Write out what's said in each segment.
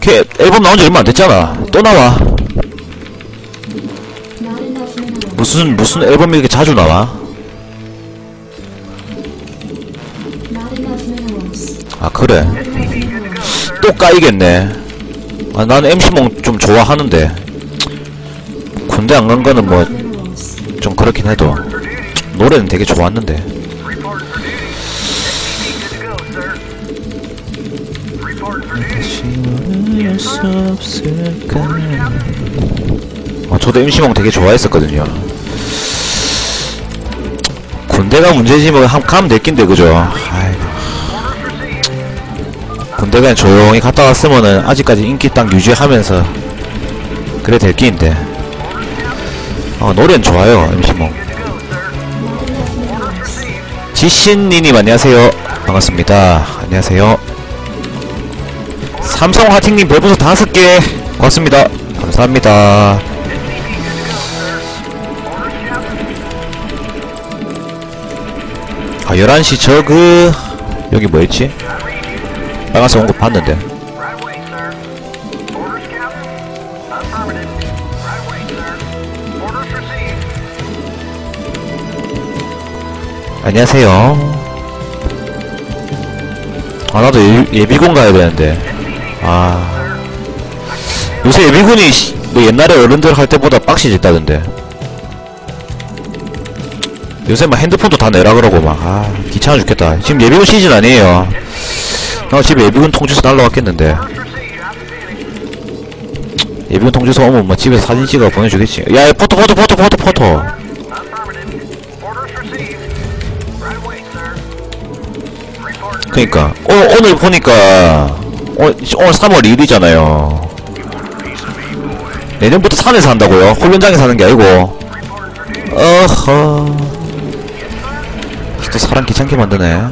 걔 앨범 나온 지 얼마 안 됐잖아. 또 나와. 무슨 무슨 앨범이 이렇게 자주 나와? 아 그래. 또 까이겠네. 아 나는 MC몽 좀 좋아하는데 군대 안 간 거는 뭐 좀 그렇긴 해도 노래는 되게 좋았는데. 어, 저도 MC몽 되게 좋아했었거든요. 군대가 문제지 뭐 한, 가면 됐긴데 그죠? 아이고. 군대 그냥 조용히 갔다 왔으면은 아직까지 인기 딱 유지하면서 그래 될 끼인데 어, 노래는 좋아요 MC몽 지신니님 안녕하세요 반갑습니다 안녕하세요 삼성 하팅님 별풍선 다섯 개 고맙습니다 감사합니다 아 11시 저그 여기 뭐였지? 빨간색 온 거 봤는데. 안녕하세요 아 나도 예, 예비군 가야 되는데 아. 요새 예비군이 시- 뭐 옛날에 어른들 할 때보다 빡시졌다던데. 요새 막 핸드폰도 다 내라 그러고 막 아 귀찮아 죽겠다. 지금 예비군 시즌 아니에요. 나 집에 예비군 통지서 날라왔겠는데. 예비군 통지서 오면 뭐 집에서 사진 찍어 보내주겠지. 야 포토 포토 포토 포토 포토. 그니까 오, 오늘 보니까 오, 오늘 3월 2일이잖아요. 내년부터 산에서 한다고요? 훈련장에 사는 게 아니고. 어허. 또 사람 귀찮게 만드네.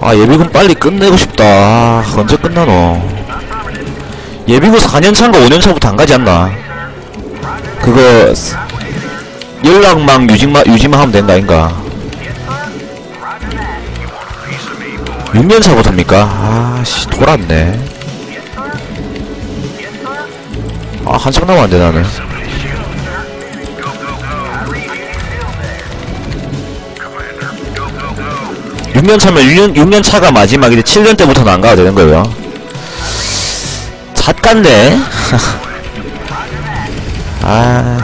아 예비군 빨리 끝내고 싶다. 아, 언제 끝나노 예비군 4년차인가 5년차부터 안 가지 않나? 그거 스- 연락망 유지만 유지만 하면 된다 아닌가 6년 차부터입니까? 아씨 돌았네. 아 한참 남았는데 나는. 6년 차면 6년, 6년 차가 마지막인데 7년 때부터는 안 가야 되는 거예요. 잣같네 아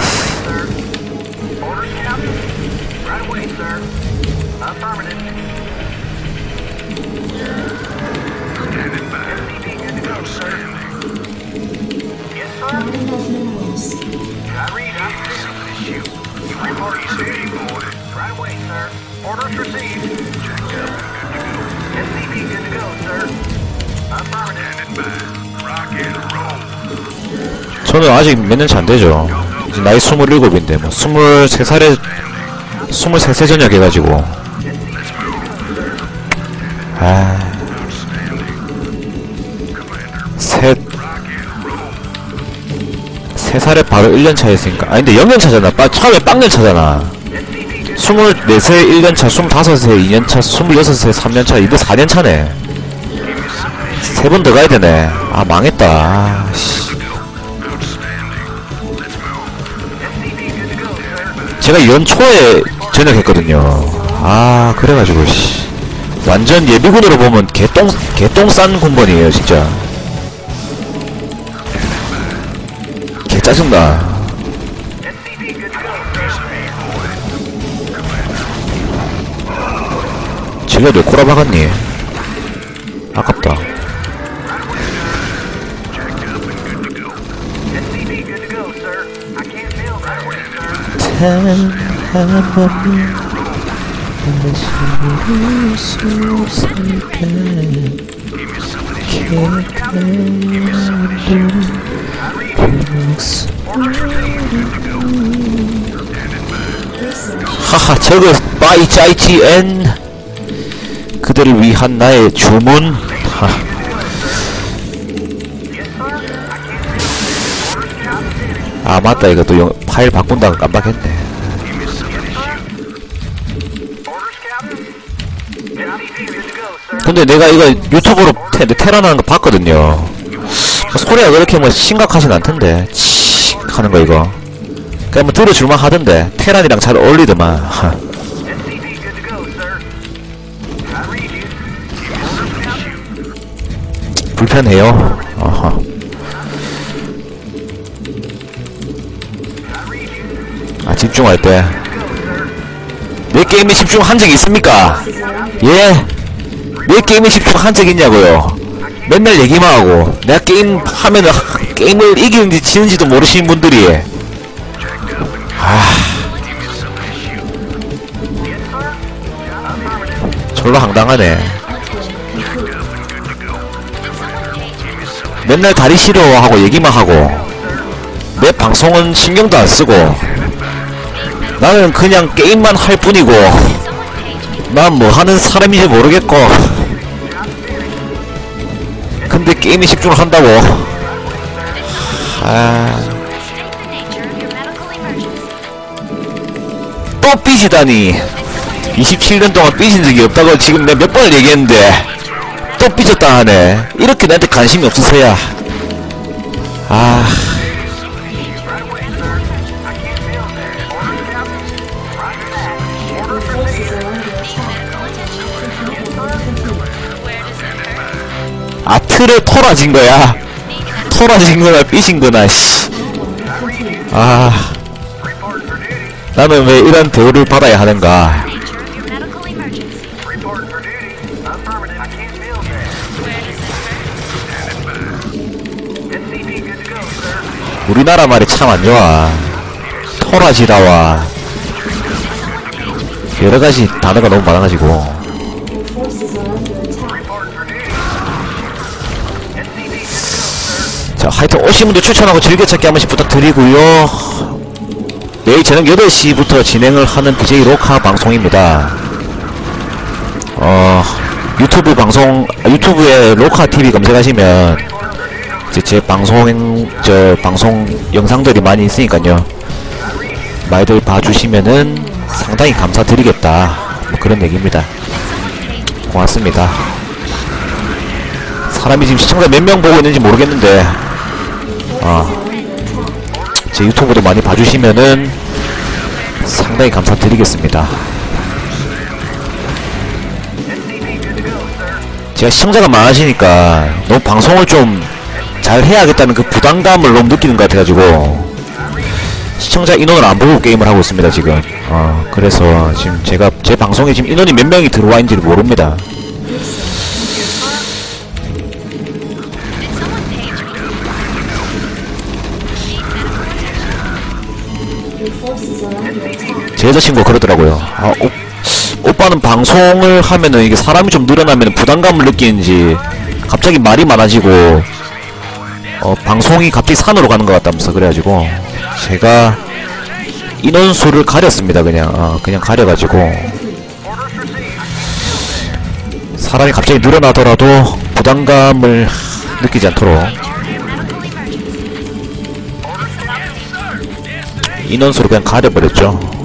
저는 아직 몇 년 차 안 되죠. 이제 나이 27인데, 뭐, 23살에, 23세 전역 해가지고. 아. 세 살에 바로 1년 차였으니까. 아니, 근데 0년 차잖아. 빠, 처음에 빵년 차잖아. 24세 1년 차, 25세 2년 차, 26세 3년 차, 이거 4년 차네. 세 번 더 가야 되네. 아, 망했다. 아, 씨. 제가 연초에 전역했거든요. 아, 그래가지고, 씨. 완전 예비군으로 보면 개똥, 개똥 싼 군번이에요, 진짜. 짜증나. 지가 왜 꼬라 박았니? 아깝다. 하하, 저거, 바이 짜이티 엔. 그들을 위한 나의 주문. 하. 아, 맞다. 이거 또 영, 파일 바꾼다고 깜빡했네. 근데 내가 이거 유튜브로 테, 테란하는 거 봤거든요. 뭐 소리가 그렇게 뭐 심각하진 않던데. 치 하는 거 이거. 그냥 뭐 들어줄만 하던데. 테란이랑 잘 어울리더만. 불편해요. 어허. 아 집중할 때. 내 게임에 집중한 적 있습니까? 예? 내 게임에 집중한 적 있냐고요? 맨날 얘기만 하고 내가 게임 하면은 하- 게임을 이기는지 지는지도 모르시는 분들이. 아. 졸라 황당하네. 맨날 다리 싫어하고 얘기만 하고 내 방송은 신경도 안 쓰고 나는 그냥 게임만 할 뿐이고 난 뭐 하는 사람인지 모르겠고 게임에 집중을 한다고. 아... 또 삐지다니. 27년 동안 삐진 적이 없다고 지금 내가 몇 번을 얘기했는데 또 삐졌다 하네. 이렇게 나한테 관심이 없으세요? 아... 틀에 토라진 거야. 토라진 거나 삐진 거나 씨. 아. 나는 왜 이런 대우를 받아야 하는가. 우리나라 말이 참 안 좋아. 토라지다와. 여러가지 단어가 너무 많아가지고 자 하여튼 오신 분들 추천하고 즐겨찾기 한 번씩 부탁드리고요. 내일 저녁 8시부터 진행을 하는 BJ 로카 방송입니다. 어 유튜브 방송 아, 유튜브에 로카 TV 검색하시면 이제 제 방송 저 방송 영상들이 많이 있으니까요. 많이들 봐주시면은 상당히 감사드리겠다. 뭐 그런 얘기입니다. 고맙습니다. 사람이 지금 시청자 몇 명 보고 있는지 모르겠는데 아, 제 유튜브도 많이 봐주시면은 상당히 감사드리겠습니다. 제가 시청자가 많으시니까 너무 방송을 좀 잘 해야겠다는 그 부담감을 너무 느끼는 것 같아가지고 시청자 인원을 안 보고 게임을 하고 있습니다 지금. 어, 그래서 지금 제가 제 방송에 지금 인원이 몇 명이 들어와 있는지를 모릅니다. 제 여자친구가 그러더라고요. 아, 오, 오빠는 방송을 하면은 이게 사람이 좀 늘어나면 부담감을 느끼는지 갑자기 말이 많아지고 어, 방송이 갑자기 산으로 가는 것 같다면서 그래가지고 제가 인원수를 가렸습니다. 그냥 어, 그냥 가려가지고 사람이 갑자기 늘어나더라도 부담감을 느끼지 않도록 인원수를 그냥 가려버렸죠.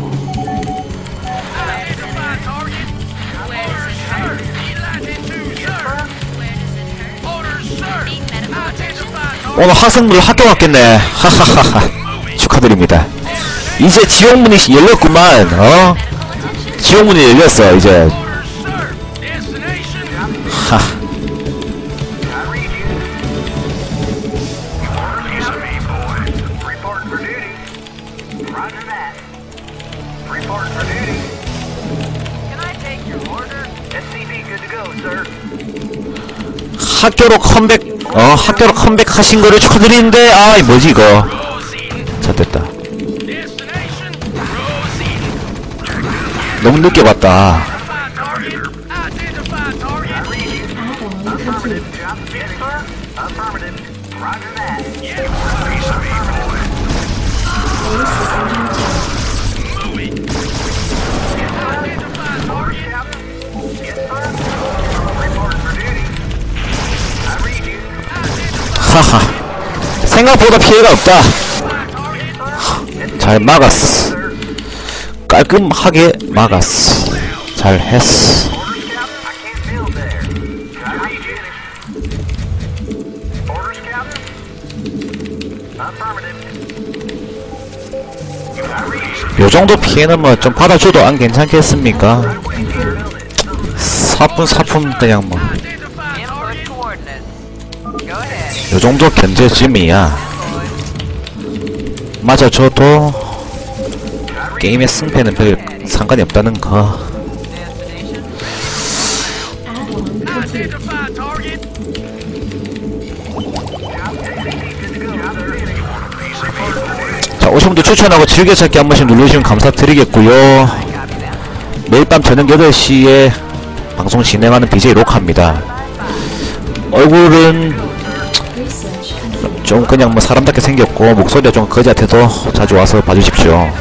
오늘 학생들 학교 갔겠네. 하하하하. 축하드립니다. 이제 지옥문이 열렸구만. 어? 지옥문이 열렸어. 이제. 하. 학교로 컴백, 어, 학교로 컴백하신 거를 축하드리는데, 아, 이 뭐지, 이거. 자, 됐다. 너무 늦게 봤다. 하하. 생각보다 피해가 없다. 잘 막았어. 깔끔하게 막았어. 잘 했어. 요정도 피해는 뭐 좀 받아줘도 안 괜찮겠습니까? 사뿐사뿐 그냥 뭐. Go ahead. 정도 견제짐이야 맞아줘도 게임의 승패는 별 상관이 없다는 거. 자, 오신 분들 추천하고 즐겨찾기 한 번씩 눌러주시면 감사드리겠고요. 매일 밤 저녁 8시에 방송 진행하는 BJ 로카입니다. 얼굴은 좀 그냥 뭐 사람답게 생겼고 목소리가 좀 거지 같아도 자주 와서 봐주십시오.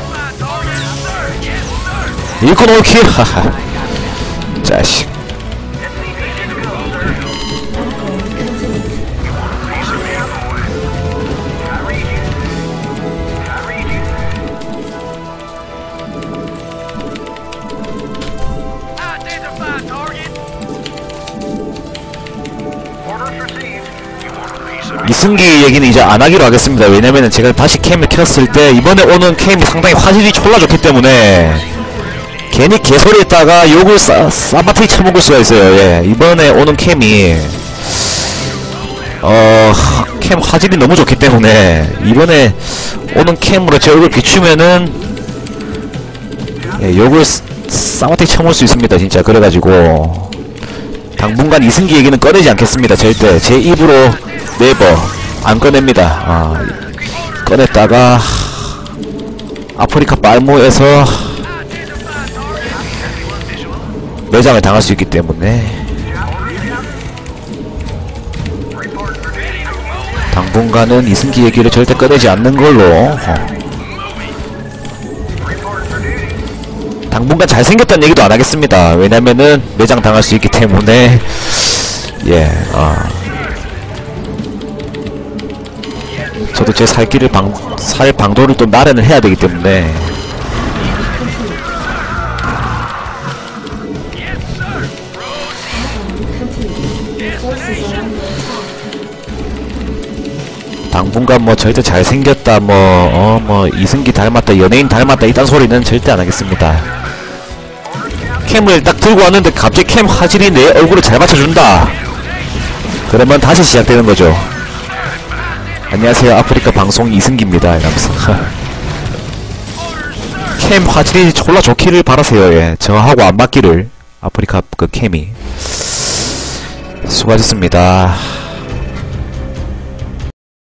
이코 놓기 하하 자식 승기 얘기는 이제 안 하기로 하겠습니다. 왜냐면은 제가 다시 캠을 켰을 때 이번에 오는 캠이 상당히 화질이 졸라 좋기 때문에 괜히 개소리 했다가 욕을 싸, 싸바트리 쳐먹을 수가 있어요. 예. 이번에 오는 캠이 어, 캠 화질이 너무 좋기 때문에 이번에 오는 캠으로 제 얼굴 비추면은 예, 욕을 싸- 싸바트리 쳐먹을 수 있습니다. 진짜 그래가지고 당분간 이승기 얘기는 꺼내지 않겠습니다. 절대 제 입으로 네버 안 꺼냅니다. 아, 꺼냈다가 아프리카 빨모에서 매장을 당할 수 있기 때문에 당분간은 이승기 얘기를 절대 꺼내지 않는 걸로 어. 당분간 잘생겼다는 얘기도 안 하겠습니다. 왜냐면은 매장 당할 수 있기 때문에 예, 어. 저도 제 살 길을 방, 살 방도를 또 마련을 해야 되기 때문에. 당분간 뭐 절대 잘생겼다 뭐어 뭐 이승기 닮았다 연예인 닮았다 이딴 소리는 절대 안 하겠습니다. 캠을 딱 들고 왔는데 갑자기 캠 화질이 내 얼굴을 잘 맞춰준다. 그러면 다시 시작되는 거죠 안녕하세요. 아프리카 방송 이승기입니다. 이러면서. 캠 화질이 졸라 좋기를 바라세요. 예 저하고 안 맞기를. 아프리카 그 캠이. 수고하셨습니다